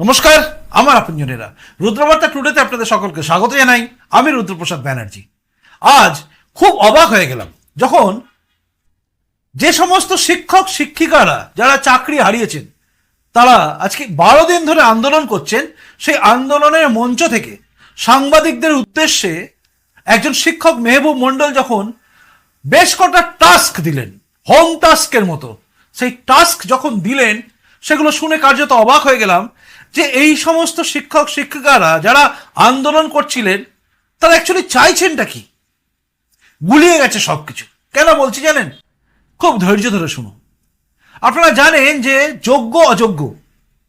নমস্কার, আমার আপনজনেরা। রুদ্রবার্তা টুডেতে আপনাদের সকলকে স্বাগত জানাই। আমি রুদ্রপ্রসাদ ব্যানার্জি। আজ খুব অবাক হয়ে গেলাম যখন যে সমস্ত শিক্ষক, শিক্ষিকারা যারা চাকরি হারিয়েছেন, তারা আজকে বারো দিন ধরে আন্দোলন করছেন, সেই আন্দোলনের মঞ্চ থেকে সাংবাদিকদের উদ্দেশ্যে একজন শিক্ষক মেহবুব মণ্ডল যখন বেশ কটা টাস্ক দিলেন, হোম টাস্কের মতো। সেই টাস্ক যখন দিলেন, সেগুলো শুনে কার্যত অবাক হয়ে গেলাম যে এই সমস্ত শিক্ষক, শিক্ষিকারা যারা আন্দোলন করছিলেন, তারা অ্যাকচুয়ালি চাইছেনটা কি? গুলিয়ে গেছে সবকিছু। কেন বলছি জানেন? খুব ধৈর্য ধরে শুনুন। আপনারা জানেন যে যোগ্য, অযোগ্য,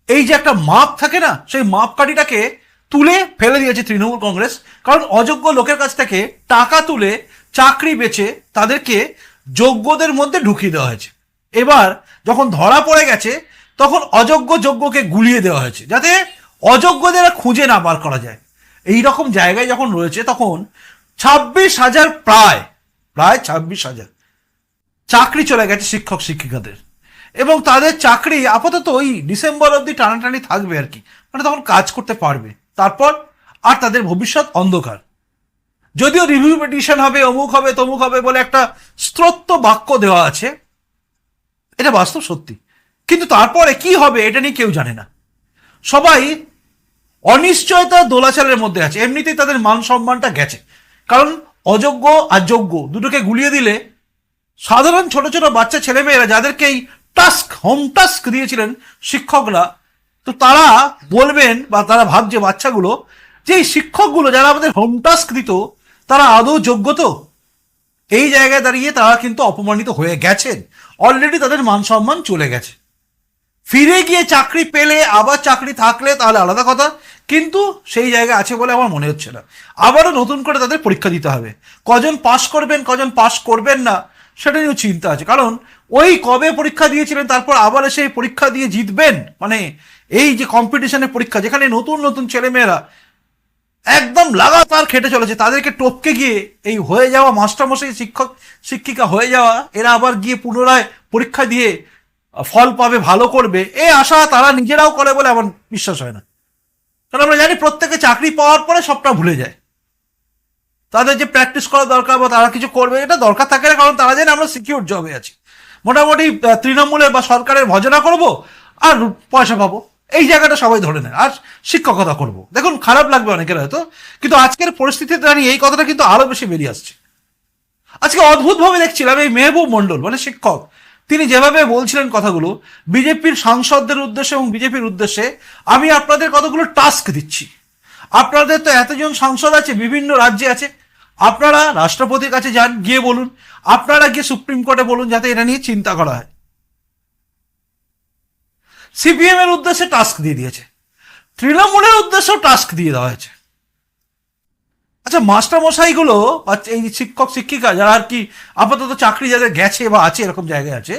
এই যে একটা মাপ থাকে না, সেই মাপকাঠিটাকে তুলে ফেলে দিয়েছে তৃণমূল কংগ্রেস, কারণ অযোগ্য লোকের কাছ থেকে টাকা তুলে চাকরি বেচে তাদেরকে যোগ্যদের মধ্যে ঢুকিয়ে দেওয়া হয়েছে। এবার যখন ধরা পড়ে গেছে তখন অযোগ্য যোগ্যকে গুলিয়ে দেওয়া হয়েছে, যাতে অযোগ্যদের খুঁজে না বার করা যায়। এই রকম জায়গায় যখন রয়েছে, তখন ছাব্বিশ হাজার প্রায় প্রায় ছাব্বিশ হাজার চাকরি চলে গেছে শিক্ষক শিক্ষিকাদের। এবং তাদের চাকরি আপাতত ওই ডিসেম্বর অবধি টানাটানি থাকবে আর কি। মানে তখন কাজ করতে পারবে। তারপর আর তাদের ভবিষ্যৎ অন্ধকার। যদিও রিভিউ পিটিশন হবে, অমুক হবে, তমুক হবে বলে একটা স্ত্রোত্ব বাক্য দেওয়া আছে, এটা বাস্তব সত্যি। কিন্তু তারপরে কি হবে এটা নিয়ে কেউ জানে না। সবাই অনিশ্চয়তা দোলাচালের মধ্যে আছে। এমনিতেই তাদের মান সম্মানটা গেছে। কারণ অযোগ্য আর যোগ্য দুটোকে গুলিয়ে দিলে সাধারণ ছোট ছোট বাচ্চা ছেলেমেয়েরা যাদেরকে এই টাস্ক, হোম টাস্ক দিয়েছিলেন শিক্ষকরা, তো তারা বলবেন বা তারা ভাবছে বাচ্চাগুলো যে এই শিক্ষকগুলো যারা আমাদের হোম টাস্ক দিত, তারা আদৌ যোগ্য তো? এই জায়গায় দাঁড়িয়ে তারা কিন্তু অপমানিত হয়ে গেছেন। অলরেডি তাদের মান সম্মান চলে গেছে। ফিরে গিয়ে চাকরি পেলে, আবার চাকরি থাকলে তাহলে আলাদা কথা। কিন্তু সেই জায়গায় আছে বলে আমার মনে হচ্ছে না। আবারও নতুন করে তাদের পরীক্ষা দিতে হবে। কজন পাশ করবেন, কজন পাশ করবেন না, সেটা নিয়েও চিন্তা আছে। কারণ ওই কবে পরীক্ষা দিয়েছিলেন, তারপর আবার এসে পরীক্ষা দিয়ে জিতবেন? মানে এই যে কম্পিটিশনের পরীক্ষা, যেখানে নতুন নতুন ছেলেমেয়েরা একদম লাগাতার খেটে চলেছে, তাদেরকে টপকে গিয়ে এই হয়ে যাওয়া মাস্টারমশাই, শিক্ষক, শিক্ষিকা হয়ে যাওয়া, এরা আবার গিয়ে পুনরায় পরীক্ষা দিয়ে ফল পাবে, ভালো করবে, এ আশা তারা নিজেরাও করে বলে আমার বিশ্বাস হয় না। কারণ আমরা জানি প্রত্যেকে চাকরি পাওয়ার পরে সবটা ভুলে যায়। তাদের যে প্র্যাকটিস করা দরকার বা তারা কিছু করবে, এটা দরকার থাকে না, কারণ তারা জানে আমরা সিকিউর জবে আছি। মোটামুটি তৃণমূলের বা সরকারের ভজনা করব আর পয়সা পাবো। এই জায়গাটা সবাই ধরে নেয়। আর শিক্ষকতা করব। দেখুন, খারাপ লাগবে অনেকের হয়তো, কিন্তু আজকের পরিস্থিতিতে দাঁড়িয়ে এই কথাটা কিন্তু আরও বেশি বেরিয়ে আসছে। আজকে অদ্ভুতভাবে দেখছিলাম এই মেহবুব মণ্ডল মানে শিক্ষক তিনি যেভাবে বলছিলেন কথাগুলো, বিজেপির সাংসদদের উদ্দেশ্যে এবং বিজেপির উদ্দেশ্যে, আমি আপনাদের কতগুলো টাস্ক দিচ্ছি। আপনাদের তো এতজন সাংসদ আছে, বিভিন্ন রাজ্যে আছে। আপনারা রাষ্ট্রপতির কাছে যান, গিয়ে বলুন। আপনারা গিয়ে সুপ্রিম কোর্টে বলুন যাতে এটা নিয়ে চিন্তা করা হয়। সিপিএম এর উদ্দেশ্যে টাস্ক দিয়ে দিয়েছে। তৃণমূলের উদ্দেশ্যেও টাস্ক দিয়ে দেওয়া হয়েছে। আচ্ছা মাস্টার মশাইগুলো এই শিক্ষক, শিক্ষিকা যারা আর কি আপাতত চাকরি যাদের গেছে বা আছে, এরকম জায়গায় আছে,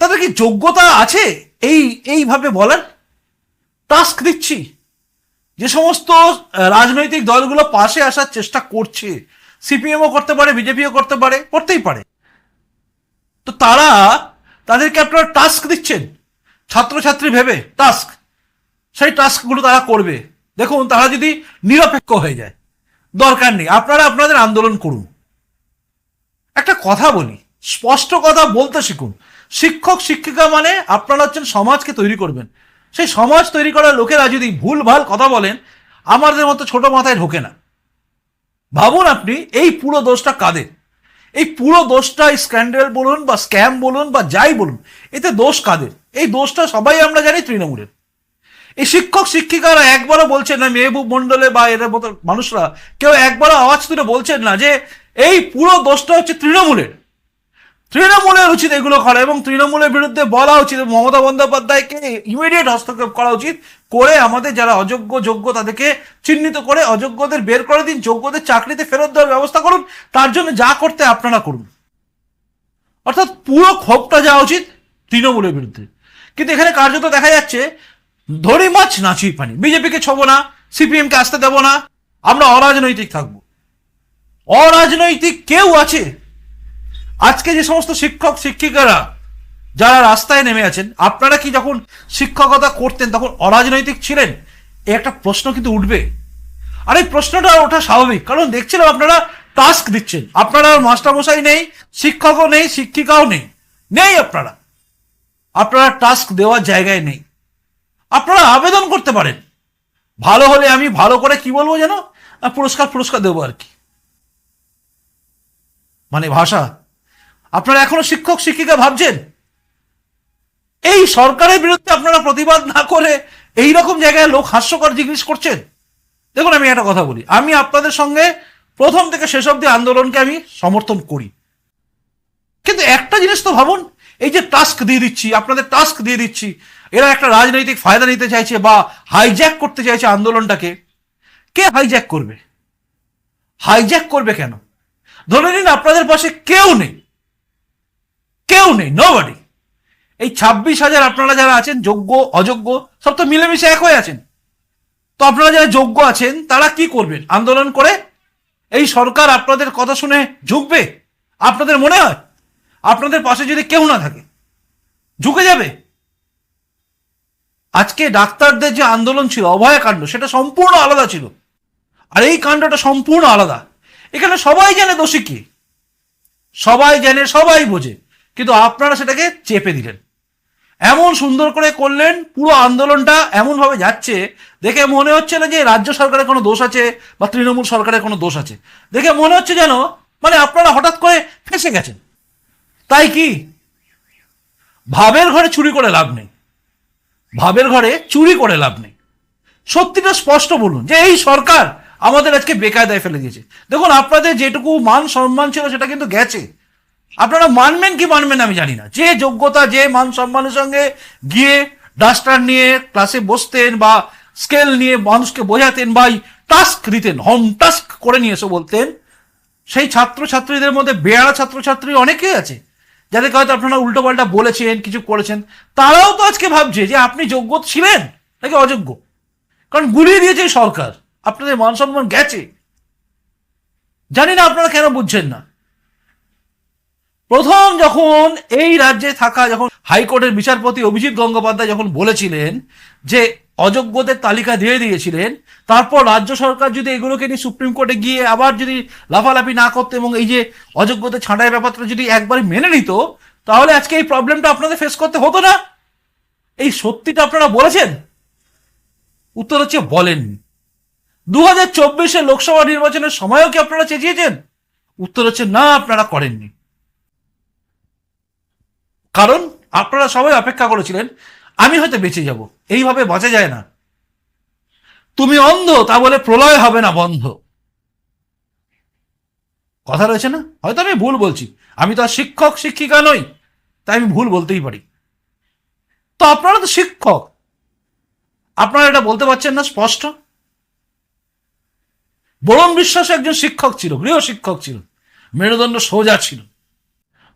তাদের কি যোগ্যতা আছে? এই, এইভাবে বলার টাস্ক দিচ্ছি। যে সমস্ত রাজনৈতিক দলগুলো পাশে আসার চেষ্টা করছে। সিপিএমও করতে পারে বিজেপিও করতে পারে, করতেই পারে। তো তারা, তাদেরকে আপনারা টাস্ক দিচ্ছেন। ছাত্রছাত্রী ভেবে টাস্ক সেই টাস্কগুলো তারা করবে। দেখুন, তারা যদি নিরপেক্ষ হয়ে যায়, দরকার নেই। আপনারা আপনাদের আন্দোলন করুন। একটা কথা বলি, স্পষ্ট কথা বলতে শিখুন। শিক্ষক, শিক্ষিকা মানে আপনারা হচ্ছেন সমাজকে তৈরি করবেন। সেই সমাজ তৈরি করার লোকেরা যদি ভুল, ভালো কথা বলেন, আমাদের মতো ছোট মাথায় ঢোকে না। ভাবুন আপনি, এই পুরো দোষটা কাদের? এই পুরো দোষটা স্ক্যান্ডেল বলুন বা স্ক্যাম বলুন বা যাই বলুন, এতে দোষ কাদের? এই দোষটা সবাই আমরা জানি তৃণমূলের। এই শিক্ষক শিক্ষিকারা একবারও বলছেন না মেহবুব মন্ডলে বা এদের মতো মানুষরা কেউ একবারও আওয়াজ তুলে বলছেন না যে এই পুরো দোষটা হচ্ছে তৃণমূলের। তৃণমূলের উচিত এগুলো করা এবং তৃণমূলের বিরুদ্ধে বলা উচিত মমতা বন্দ্যোপাধ্যায়কে ইমিডিয়েট হস্তক্ষেপ করা উচিত করে আমাদের যারা অযোগ্য, যোগ্য তাদেরকে চিহ্নিত করে, অযোগ্যদের বের করে দিন, যোগ্যদের চাকরিতে ফেরত দেওয়ার ব্যবস্থা করুন, তার জন্য যা করতে আপনারা করুন। অর্থাৎ পুরো ক্ষোভটা যাওয়া উচিত তৃণমূলের বিরুদ্ধে। কিন্তু এখানে কার্যত দেখা যাচ্ছে ধরি মাছ নাচি পানি। বিজেপিকে ছোবো না সিপিএম কে আসতে দেবো না, আমরা অরাজনৈতিক থাকব। অরাজনৈতিক কেউ আছে? আজকে যে সমস্ত শিক্ষক, শিক্ষিকারা যারা রাস্তায় নেমে আছেন, আপনারা কি যখন শিক্ষকতা করতেন, তখন অরাজনৈতিক ছিলেন? এ একটা প্রশ্ন কিন্তু উঠবে। আর, এই প্রশ্নটা ওঠা স্বাভাবিক। কারণ দেখছিলাম আপনারা টাস্ক দিচ্ছেন। আপনারা মাস্টারমশাই নেই, শিক্ষকও নেই, শিক্ষিকাও নেই। নেই আপনারা। আপনারা টাস্ক দেওয়ার জায়গায় নেই। আপনারা আবেদন করতে পারেন। ভালো হলে আমি ভালো করে কি বলব যেন? পুরস্কার পুরস্কার দেবো আর কি। মানে ভাষা। আপনারা এখনও শিক্ষক, শিক্ষিকা ভাবছেন? এই সরকারের বিরুদ্ধে আপনারা প্রতিবাদ না করে এই রকম জায়গায় লোক হাস্যকর জিজ্ঞেস করছেন? দেখুন, আমি একটা কথা বলি। আমি আপনাদের সঙ্গে প্রথম থেকে শেষ অব্দি আন্দোলনকে আমি সমর্থন করি। কিন্তু একটা জিনিস তো ভাবুন, এই যে টাস্ক দিয়ে দিচ্ছি, আপনাদের টাস্ক দিয়ে দিচ্ছি এরা একটা রাজনৈতিক ফায়দা নিতে চাইছে বা হাইজ্যাক করতে চাইছে আন্দোলনটাকে। কে হাইজ্যাক করবে? হাইজ্যাক করবে কেন? ধরে নিন আপনাদের পাশে কেউ নেই। কেউ নেই নোবডি এই ছাব্বিশ হাজার আপনারা যারা আছেন, যোগ্য, অযোগ্য, সব তো মিলেমিশে এক হয়ে আছেন। তো আপনারা যারা যোগ্য আছেন, তারা কি করবেন? আন্দোলন করে এই সরকার আপনাদের কথা শুনে ঝুঁকবে? আপনাদের মনে হয়? আপনাদের পাশে যদি কেউ না থাকে, ঝুঁকে যাবে? আজকে ডাক্তারদের যে আন্দোলন ছিল অভয়াকাণ্ড সেটা সম্পূর্ণ আলাদা ছিল। আর এই কাণ্ডটা সম্পূর্ণ আলাদা। এখানে সবাই জানে দোষী কি। সবাই জানে, সবাই বোঝে। কিন্তু আপনারা সেটাকে চেপে দিলেন। এমন সুন্দর করে করলেন, পুরো আন্দোলনটা এমন ভাবে যাচ্ছে, দেখে মনে হচ্ছে না যে রাজ্য সরকারের কোনো দোষ আছে বা তৃণমূল সরকারের কোনো দোষ আছে। দেখে মনে হচ্ছে যেন মানে আপনারা হঠাৎ করে ফেসে গেছেন। তাই কি? ভাবের ঘরে চুরি করে লাভ নেই। ভাবের ঘরে চুরি করে লাভ নেই। সত্যিটা স্পষ্ট বলুন যে এই সরকার আমাদের আজকে বেকায়দায় ফেলে দিয়েছে। দেখুন, আপনাদের যেটুকু মান সম্মান ছিল সেটা কিন্তু গেছে। আপনারা মানবেন কি মানবেন আমি জানি না। যে যোগ্যতা, যে মান সম্মানের সঙ্গে গিয়ে ডাস্টার নিয়ে ক্লাসে বসতেন বা স্কেল নিয়ে মানুষকে বোঝাতেন বা টাস্ক দিতেন, হোম টাস্ক করে নিয়ে এসে বলতেন, সেই ছাত্র ছাত্রীদের মধ্যে বেয়ারা ছাত্রছাত্রী অনেকেই আছে। যাদেরকে হয়তো আপনারা উল্টো পাল্টা বলেছেন, কিছু করেছেন, তারাও তো আজকে ভাবছে যে আপনি যোগ্য ছিলেন, নাকি অযোগ্য? কারণ গুলিয়ে দিয়েছে সরকার, আপনাদের মান সম্মান গেছে। জানি না আপনারা কেন বুঝছেন না। প্রথম যখন এই রাজ্যে থাকা, যখন হাইকোর্টের বিচারপতি অভিজিৎ গঙ্গোপাধ্যায় যখন বলেছিলেন যে অযোগ্যদের তালিকা দিয়ে দিয়েছিলেন। তারপর রাজ্য সরকার যদি এগুলোকে নিয়ে সুপ্রিম কোর্টে গিয়ে আবার যদি লাফালাফি না করতো এবং এই যে অযোগ্যদের ছাঁটাই ব্যাপারটা যদি একবার মেনে নিত, তাহলে আজকে এই প্রবলেমটা আপনাদের ফেস করতে হতো না? এই সত্যিটা আপনারা বলেছেন? উত্তর হচ্ছে বলেননি। দু হাজার চব্বিশে লোকসভা নির্বাচনের সময়ও কি আপনারা চেঁচিয়েছেন? উত্তর হচ্ছে না, আপনারা করেননি। কারণ আপনারা সবাই অপেক্ষা করেছিলেন আমি হয়তো বেঁচে যাব। এইভাবে বাঁচা যায় না। তুমি অন্ধ, তা বলে প্রলয় হবে না বন্ধ। কথা রয়েছে না? হয়তো আমি ভুল বলছি। আমি তো আর শিক্ষক, শিক্ষিকা নই, তাই আমি ভুল বলতেই পারি। তো আপনারা তো শিক্ষক। আপনারা এটা বলতে পারছেন না, স্পষ্ট? বরণ বিশ্বাস একজন শিক্ষক ছিল, গৃহ শিক্ষক ছিল। মেরুদণ্ড সোজা ছিল।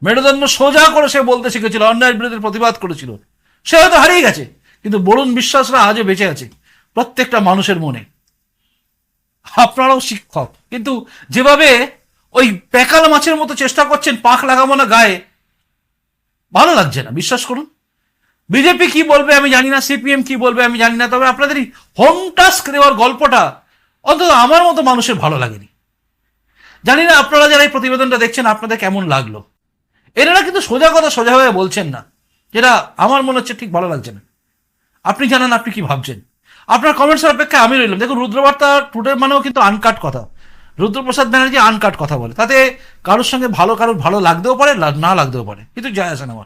মেরুদণ্ড সোজা করে সে বলতে শিখেছিল, অন্যায়ের বিরুদ্ধে প্রতিবাদ করেছিল। সে হয়তো হারিয়ে গেছে। কিন্তু বরুণ বিশ্বাসরা আজও বেঁচে আছে, প্রত্যেকটা মানুষের মনে। আপনারাও শিক্ষক, কিন্তু যেভাবে ওই প্যাকাল মাছের মতো চেষ্টা করছেন পাখ লাগাবো না গায়ে, ভালো লাগছে না, বিশ্বাস করুন। বিজেপি কি বলবে আমি জানি না, সিপিএম কি বলবে আমি জানি না, তবে আপনাদের হোম টাস্ক দেওয়ার গল্পটা অন্তত আমার মতো মানুষের ভালো লাগেনি। জানি না আপনারা যারা এই প্রতিবেদনটা দেখছেন, আপনাদের কেমন লাগল। এনারা কিন্তু সোজা কথা সোজাভাবে বলছেন না। যেটা আমার মনে হচ্ছে ঠিক ভালো লাগছে না। আপনি জানান, আপনি কি ভাবছেন? আপনার কমেন্টসের অপেক্ষায় আমি রইলাম। দেখুন রুদ্রবার্তা টুডে মানেও কিন্তু আনকাট কথা। রুদ্রপ্রসাদ ব্যানার্জি আনকাট কথা বলে। তাতে কারোর সঙ্গে ভালো, কারোর ভালো লাগতেও পারে না লাগতেও পারে। কিন্তু যায় আসে না আমার।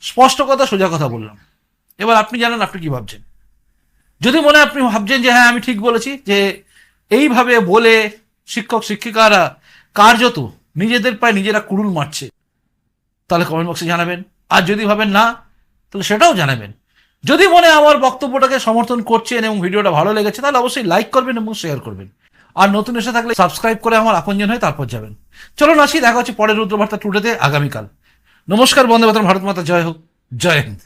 স্পষ্ট কথা, সোজা কথা বললাম। এবার আপনি জানান, আপনি কি ভাবছেন? যদি মনে আপনি ভাবছেন যে হ্যাঁ আমি ঠিক বলেছি যে, এইভাবে বলে শিক্ষক, শিক্ষিকারা কার্যত নিজেদের পায়ে নিজেরা কুড়ুল মারছে, তাহলে কমেন্ট বক্সে জানাবেন। আর যদি ভাবেন না, তাহলে সেটাও জানাবেন। যদি মনে আমার বক্তব্যটাকে সমর্থন করছেন এবং ভিডিওটা ভালো লেগেছে, তাহলে অবশ্যই লাইক করবেন এবং শেয়ার করবেন। আর নতুন এসে থাকলে সাবস্ক্রাইব করে আমার আপনজন হয়ে তারপর যাবেন। চলুন আসি, দেখা হচ্ছে পরের রুদ্রবার্তা টুডেতে আগামীকাল। নমস্কার মাতরম, ভারত মাতা, জয় হোক, জয় হিন্দ।